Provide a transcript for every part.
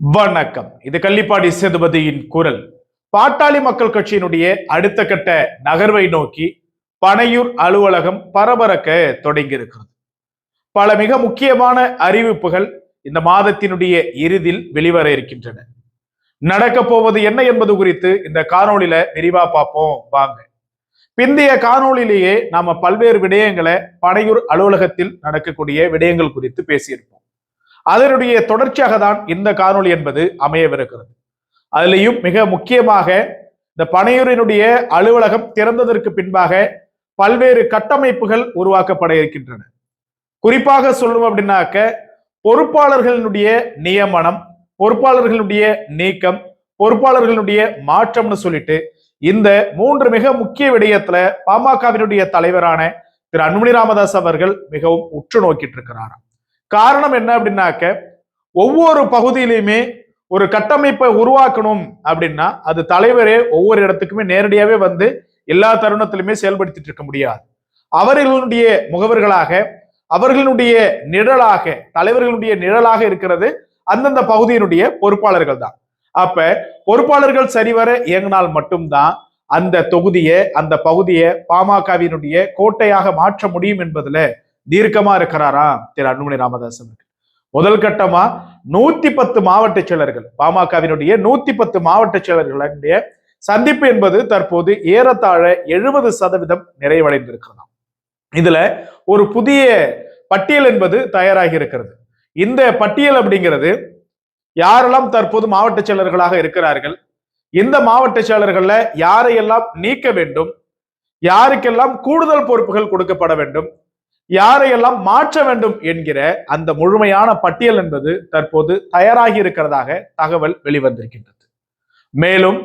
வணக்கம். இது கள்ளிப்பாடி சேதுபதியின் குரல். பாட்டாளி மக்கள் கட்சியினுடைய அடுத்த கட்ட நகர்வை நோக்கி பனையூர் அலுவலகம் பரபரக்க தொடங்கி இருக்கிறது பல மிக முக்கியமான அறிவிப்புகள் இந்த மாதத்தினுடைய இறுதியில் வெளிவர இருக்கின்றன. நடக்க போவது என்ன என்பது குறித்து இந்த காணொலியில விரிவா பார்ப்போம். வாங்க. பிந்தைய காணொலியிலேயே நாம பல்வேறு விடயங்களை பனையூர் அலுவலகத்தில் நடக்கக்கூடிய விடயங்கள் குறித்து பேசியிருப்போம். அதனுடைய தொடர்ச்சியாக தான் இந்த காணொளி என்பது அமையவிருக்கிறது. அதுலேயும் மிக முக்கியமாக இந்த பனையூரினுடைய அலுவலகம் திறந்ததற்கு பின்பாக பல்வேறு கட்டமைப்புகள் உருவாக்கப்பட இருக்கின்றன. குறிப்பாக சொல்லணும் அப்படின்னாக்க பொறுப்பாளர்களினுடைய நியமனம் பொறுப்பாளர்களுடைய நீக்கம் பொறுப்பாளர்களுடைய மாற்றம்னு சொல்லிட்டு இந்த மூன்று மிக முக்கிய விடயத்துல பாமகவினுடைய தலைவரான திரு அன்புமணி ராமதாஸ் அவர்கள் மிகவும் உற்று நோக்கிட்டு இருக்கிறாராம். காரணம் என்ன அப்படின்னாக்க ஒவ்வொரு பகுதியிலையுமே ஒரு கட்டமைப்பை உருவாக்கணும் அப்படின்னா அது தலைவரே ஒவ்வொரு இடத்துக்குமே நேரடியாவே வந்து எல்லா தருணத்திலுமே செயல்படுத்திட்டு இருக்க முடியாது. அவர்களுடைய முகவர்களாக அவர்களுடைய நிழலாக தலைவர்களுடைய நிழலாக இருக்கிறது அந்தந்த பகுதியினுடைய பொறுப்பாளர்கள் தான். அப்ப பொறுப்பாளர்கள் சரிவர இயங்கினால் மட்டும்தான் அந்த தொகுதியை அந்த பகுதியை பாமகவினுடைய கோட்டையாக மாற்ற முடியும் என்பதுல தீர்க்கமா இருக்கிறாரா? திரு அன்புமணி ராமதாஸ் முதல் கட்டமா நூத்தி பத்து மாவட்ட செயலர்கள் பாமகவினுடைய நூத்தி பத்து மாவட்ட செயலர்களுடைய சந்திப்பு என்பது தற்போது ஏறத்தாழ எழுபது சதவீதம் நிறைவடைந்திருக்கிறதாம் இதுல ஒரு புதிய பட்டியல் என்பது தயாராகி இருக்கிறது. இந்த பட்டியல் அப்படிங்கிறது யாரெல்லாம் தற்போது மாவட்ட செயலர்களாக இருக்கிறார்கள் இந்த மாவட்ட செயலர்கள்ல யாரையெல்லாம் நீக்க வேண்டும் யாருக்கெல்லாம் கூடுதல் பொறுப்புகள் கொடுக்கப்பட வேண்டும் யாரையெல்லாம் மாற்ற வேண்டும் என்கிற அந்த முழுமையான பட்டியல் என்பது தற்போது தயாராகி இருக்கிறதாக தகவல் வெளிவந்திருக்கின்றது. மேலும்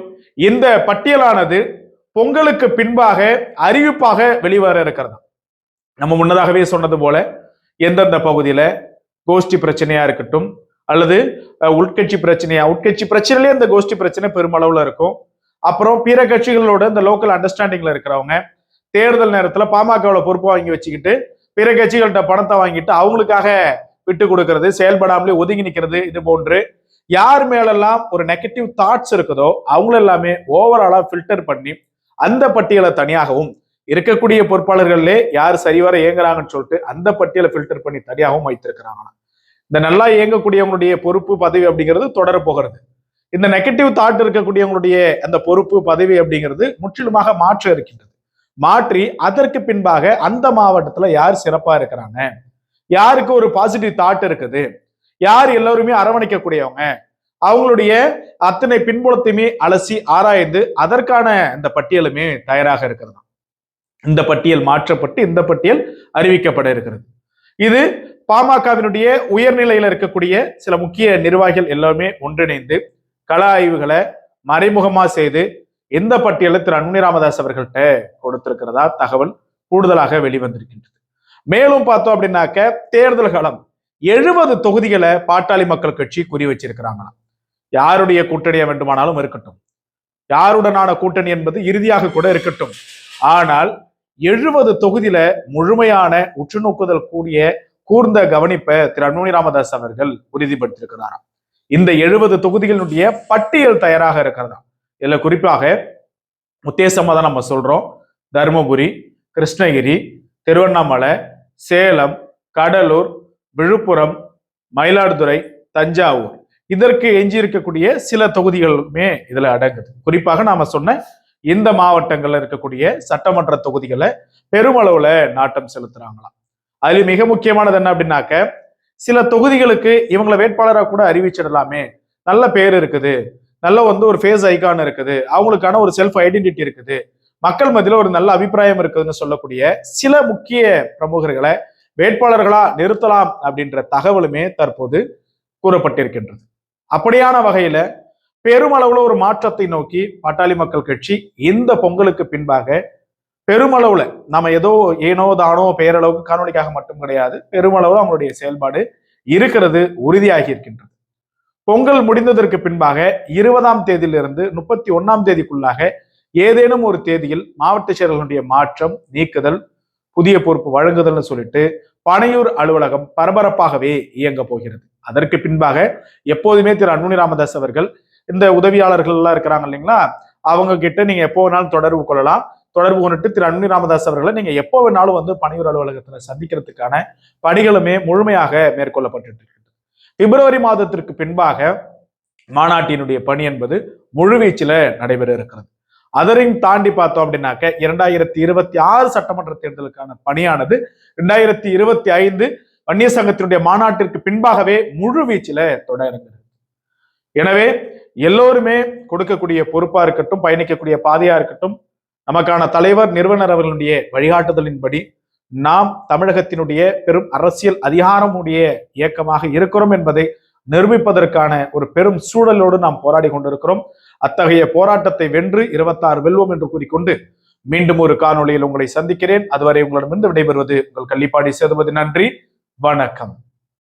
இந்த பட்டியலானது பொங்கலுக்கு பின்பாக அறிவிப்பாக வெளிவர இருக்கிறதா. நம்ம முன்னதாகவே சொன்னது போல எந்தெந்த பகுதியில கோஷ்டி பிரச்சனையா இருக்கட்டும் அல்லது உட்கட்சி பிரச்சனையா உட்கட்சி பிரச்சனையிலே இந்த கோஷ்டி பிரச்சனை பெருமளவுல இருக்கும். அப்புறம் பிற கட்சிகளோட இந்த லோக்கல் அண்டர்ஸ்டாண்டிங்ல இருக்கிறவங்க தேர்தல் நேரத்துல பாமகவில் பொறுப்பு வாங்கி வச்சுக்கிட்டு பிற கட்சிகள்கிட்ட பணத்தை வாங்கிட்டு அவங்களுக்காக விட்டு கொடுக்கறது செயல்படாமலே ஒதுங்கி நிற்கிறது இது போன்று யார் மேலெல்லாம் ஒரு நெகட்டிவ் தாட்ஸ் இருக்குதோ அவங்கள எல்லாமே ஓவராலா ஃபில்டர் பண்ணி அந்த பட்டியலை தனியாகவும் இருக்கக்கூடிய பொறுப்பாளர்களே யார் சரிவர இயங்குறாங்கன்னு சொல்லிட்டு அந்த பட்டியலை ஃபில்டர் பண்ணி தனியாகவும் வைத்திருக்கிறாங்க இந்த நல்லா இயங்கக்கூடியவங்களுடைய பொறுப்பு பதவி அப்படிங்கிறது தொடர போகிறது. இந்த நெகட்டிவ் தாட் இருக்கக்கூடியவங்களுடைய அந்த பொறுப்பு பதவி அப்படிங்கிறது முற்றிலுமாக மாற்ற இருக்கின்றது மாற்றி அதற்கு பின்பாக அந்த மாவட்டத்துல யார் சிறப்பா இருக்கிறாங்க? யாருக்கு ஒரு பாசிட்டிவ் தாட் இருக்குது? யார் எல்லோருமே அரவணைக்கக்கூடியவங்க? அவங்களுடைய அத்தனை பின்புலத்தையுமே அலசி ஆராய்ந்து அதற்கான இந்த பட்டியலுமே தயாராக இருக்கிறது இந்த பட்டியல் மாற்றப்பட்டு இந்த பட்டியல் அறிவிக்கப்பட இருக்கிறது. இது பாமகவினுடைய உயர்நிலையில இருக்கக்கூடிய சில முக்கிய நிர்வாகிகள் எல்லாமே ஒன்றிணைந்து கள ஆய்வுகளை மறைமுகமா செய்து எந்த பட்டியலை திரு அன்புனி ராமதாஸ் அவர்கள்ட்ட கொடுத்திருக்கிறதா தகவல் கூடுதலாக வெளிவந்திருக்கின்றது. மேலும் பார்த்தோம் அப்படின்னாக்க தேர்தல் களம் எழுபது தொகுதிகளை பாட்டாளி மக்கள் கட்சி குறி வச்சிருக்கிறாங்களாம். யாருடைய கூட்டணியை வேண்டுமானாலும் இருக்கட்டும். யாருடனான கூட்டணி என்பது இறுதியாக கூட இருக்கட்டும். ஆனால் எழுபது தொகுதியில முழுமையான உற்று நோக்குதல் கூடிய கூர்ந்த கவனிப்பை திரு அன்புமணி ராமதாஸ் அவர்கள் உறுதிப்படுத்தியிருக்கிறாராம். இந்த எழுபது தொகுதிகளுடைய பட்டியல் தயாராக இருக்கிறதா இதில் குறிப்பாக உத்தேசமாக தான் நம்ம சொல்கிறோம் தருமபுரி கிருஷ்ணகிரி திருவண்ணாமலை சேலம் கடலூர் விழுப்புரம் மயிலாடுதுறை தஞ்சாவூர். இதற்கு எஞ்சி இருக்கக்கூடிய சில தொகுதிகளுமே இதில் அடங்குது. குறிப்பாக நாம் சொன்ன இந்த மாவட்டங்கள்ல இருக்கக்கூடிய சட்டமன்ற தொகுதிகளை பெருமளவுல நாட்டம் செலுத்துறாங்களாம். அதுல மிக முக்கியமானது என்ன அப்படின்னாக்க சில தொகுதிகளுக்கு இவங்களை வேட்பாளராக கூட அறிவிச்சிடலாமே. நல்ல பேர் இருக்குது. நல்ல வந்து ஒரு ஃபேஸ் ஐகான் இருக்குது. அவங்களுக்கான ஒரு செல்ஃப் ஐடென்டிட்டி இருக்குது. மக்கள் மத்தியில் ஒரு நல்ல அபிப்பிராயம் இருக்குதுன்னு சொல்லக்கூடிய சில முக்கிய பிரமுகர்களை வேட்பாளர்களா நிறுத்தலாம் அப்படின்ற தகவலுமே தற்போது கூறப்பட்டிருக்கின்றது. அப்படியான வகையில பெருமளவுல ஒரு மாற்றத்தை நோக்கி பாட்டாளி மக்கள் கட்சி இந்த பொங்கலுக்கு பின்பாக பெருமளவுல நம்ம ஏதோ ஏனோ தானோ பெயரளவுக்கு காணொலிக்காக மட்டும் கிடையாது பெருமளவுல அவங்களுடைய செயல்பாடு இருக்கிறது உறுதியாகி இருக்கின்றது. பொங்கல் முடிந்ததற்கு பின்பாக இருபதாம் தேதியிலிருந்து முப்பத்தி ஒன்னாம் தேதிக்குள்ளாக ஏதேனும் ஒரு தேதியில் மாவட்ட செயலர்களுடைய மாற்றம் நீக்குதல் புதிய பொறுப்பு வழங்குதல்னு சொல்லிட்டு பனையூர் அலுவலகம் பரபரப்பாகவே இயங்க போகிறது. அதற்கு பின்பாக எப்போதுமே திரு அன்புனி ராமதாஸ் அவர்கள் இந்த உதவியாளர்கள் எல்லாம் இருக்கிறாங்க இல்லைங்களா? அவங்க கிட்ட நீங்க எப்போ வேணாலும் தொடர்பு கொள்ளலாம். தொடர்பு கொண்டுட்டு திரு அன்புனி ராமதாஸ் அவர்களை நீங்க எப்போ வேணாலும் வந்து பனையூர் அலுவலகத்துல சந்திக்கிறதுக்கான பணிகளுமே முழுமையாக மேற்கொள்ளப்பட்டு இருக்கிறது பிப்ரவரி மாதத்திற்கு பின்பாக மாநாட்டினுடைய பணி என்பது முழுவீச்சில் நடைபெற இருக்கிறது. அதரையும் தாண்டி பார்த்தோம் அப்படின்னாக்க இரண்டாயிரத்தி இருபத்தி ஆறு சட்டமன்ற தேர்தலுக்கான பணியானது இரண்டாயிரத்தி இருபத்தி ஐந்து வன்னிய சங்கத்தினுடைய மாநாட்டிற்கு பின்பாகவே முழு வீச்சில தொடங்குகிறது எனவே எல்லோருமே கொடுக்கக்கூடிய பொறுப்பா இருக்கட்டும் பயணிக்கக்கூடிய பாதையா இருக்கட்டும் நமக்கான தலைவர் நிறுவனர் அவர்களுடைய வழிகாட்டுதலின்படி நாம் தமிழகத்தினுடைய பெரும் அரசியல் அதிகாரமுடைய இயக்கமாக இருக்கிறோம் என்பதை நிரூபிப்பதற்கான ஒரு பெரும் சூழலோடு நாம் போராடி கொண்டிருக்கிறோம். அத்தகைய போராட்டத்தை வென்று இருபத்தாறு வெல்வோம் என்று கூறிக்கொண்டு மீண்டும் ஒரு காணொளியில் உங்களை சந்திக்கிறேன். அதுவரை உங்களிடமிருந்து விடைபெறுவது உங்கள் கள்ளிப்பாடி சேதுபதி. நன்றி. வணக்கம்.